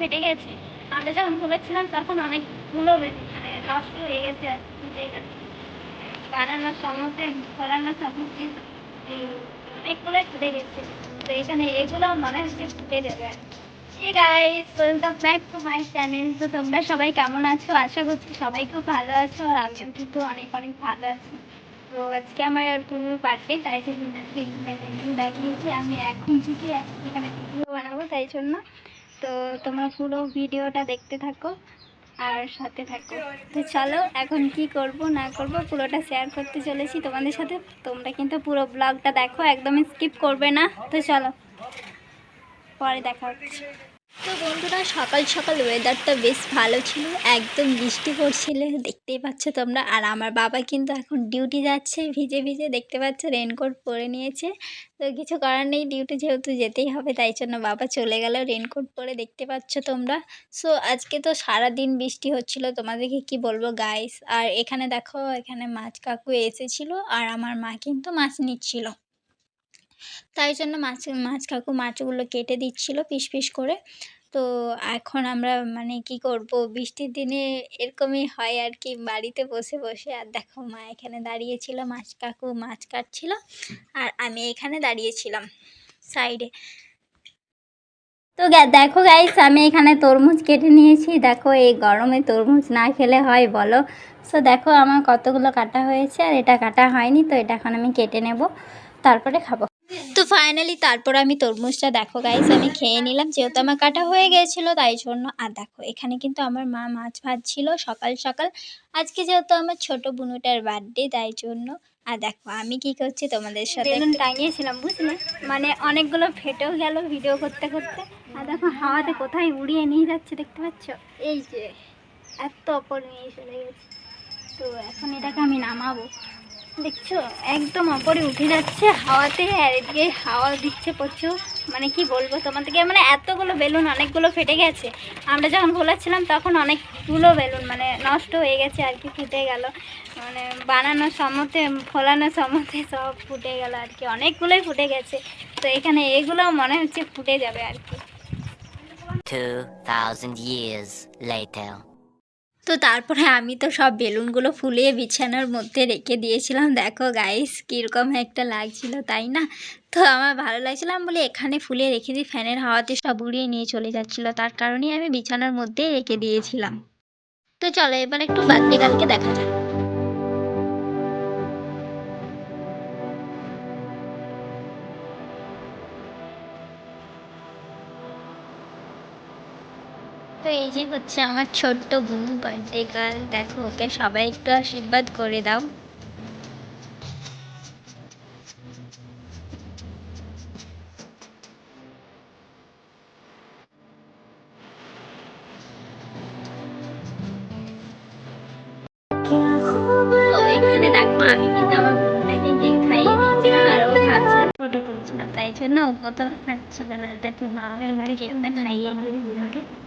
ফেটে গেছে। আমরা যখন খুলেছিলাম তখন অনেকগুলো নষ্ট হয়ে গেছে বানানোর সমস্ত অনেকগুলোই ফুটে গেছে। তো এখানে এগুলো মনে ফুটে. তো তোমরা সবাই কেমন আছো? আশা করছি ভালো আছো আর অনেক অনেক ভালো আছি। তো আজকে আমার আমি এখন থেকে এখানে বানাবো, তাই জন্য তো তোমরা পুরো ভিডিওটা দেখতে থাকো আর সাথে থাকো। তো চলো, এখন কি করব, না করব, পুরোটা শেয়ার করতে চলেছি তোমাদের সাথে। তোমরা কিন্তু পুরো ব্লগটা দেখো, একদমই স্কিপ করবে না। তো চলো, পরে দেখা হচ্ছে। তো বন্ধুরা, সকাল সকাল ওয়েদারটা বেশ ভালো ছিল। একদম বৃষ্টি পড়ছিল, দেখতেই পাচ্ছ তোমরা। আর আমার বাবা কিন্তু এখন ডিউটি যাচ্ছে, ভিজে ভিজে দেখতে পাচ্ছ রেনকোট পরে নিয়েছে। তো কিছু করার নেই ডিউটি যেহেতু যেতেই হবে, তাই জন্য বাবা চলে গেল রেনকোট পরে, দেখতে পাচ্ছ তোমরা। সো আজকে তো সারা দিন বৃষ্টি হচ্ছিল, তোমাদেরকে কি বলব গাইস আর এখানে দেখো, এখানে মাছ কাকু এসেছিল, আর আমার মা কিন্তু মাছ নিচ্ছিল। তাই জন্য মাছ মাছ কাকু মাছগুলো কেটে দিচ্ছিল পিস পিস করে। তো এখন আমরা মানে কি করব, বৃষ্টির দিনে এরকমই হয় আর কি, বাড়িতে বসে বসে। আর দেখো মা এখানে দাঁড়িয়েছিল মাছ কাকু মাছ কাটছিল আর আমি এখানে দাঁড়িয়েছিলাম সাইডে। তো দেখো গাইস আমি এখানে তরমুজ কেটে নিয়েছি। দেখো এই গরমে তরমুজ না খেলে হয় বলো? সো দেখো আমার কতগুলো কাটা হয়েছে আর এটা কাটা হয়নি, তো এটা এখন আমি কেটে নেব, তারপরে খাব। ফাইনালি তারপর আমি তরমুজটা দেখো গাইস আমি খেয়ে নিলাম। যেহেতু আমার কাটা হয়ে গিয়েছিল তাই জন্য আর দেখো এখানে কিন্তু আমার মা মাছ ভাজছিল সকাল সকাল। আজকে যেহেতু আমার ছোট বুনুটার বার্থডে তাই জন্য। আর দেখো আমি কি করছি তোমাদের সাথে টাঙিয়েছিলাম বুঝলে? মানে অনেকগুলো ফেটেও গেল ভিডিও করতে করতে। আর দেখো হাওয়াতে কোথায় উড়িয়ে নিয়ে যাচ্ছে দেখতে পাচ্ছ? এই যে। এত অপর নিয়ে চলে গেছে। তো এখন এটাকে আমি নামাবো। দেখছ একদম অপরে উঠে যাচ্ছে হাওয়াতে আর এদিকে হাওয়া দিচ্ছে প্রচুর। মানে কি বলব তোমাদেরকে মানে এতগুলো বেলুন অনেকগুলো ফেটে গেছে। আমরা যখন খোলাচ্ছিলাম তখন অনেকগুলো বেলুন মানে নষ্ট হয়ে গেছে আর কি ফুটে গেল। মানে বানানোর সমতে ফোলানোর সমতে সব ফুটে গেল আর কি অনেকগুলোই ফুটে গেছে। তো এখানে এগুলো মনে হচ্ছে ফুটে যাবে আর কি। 2,000 years later. তো তারপরে আমি তো সব বেলুনগুলো ফুলিয়ে বিছানার মধ্যে রেখে দিয়েছিলাম। দেখো গাইস কীরকম একটা লাগছিল, তাই না? তো আমার ভালো লাগছিল বলে এখানে ফুলে রেখে দিই, ফ্যানের হাওয়াতে সব উড়িয়ে নিয়ে চলে যাচ্ছিল। তার কারণেই আমি বিছানার মধ্যে রেখে দিয়েছিলাম। তো চলো এবার একটু বার্থডে কালকে দেখা যাক। তো এই যে হচ্ছে আমার ছোট্ট বুনু বার্থডে গার্ল দেখো ওকে সবাই একটু আশীর্বাদ করে দাও। তাই জন্য কত না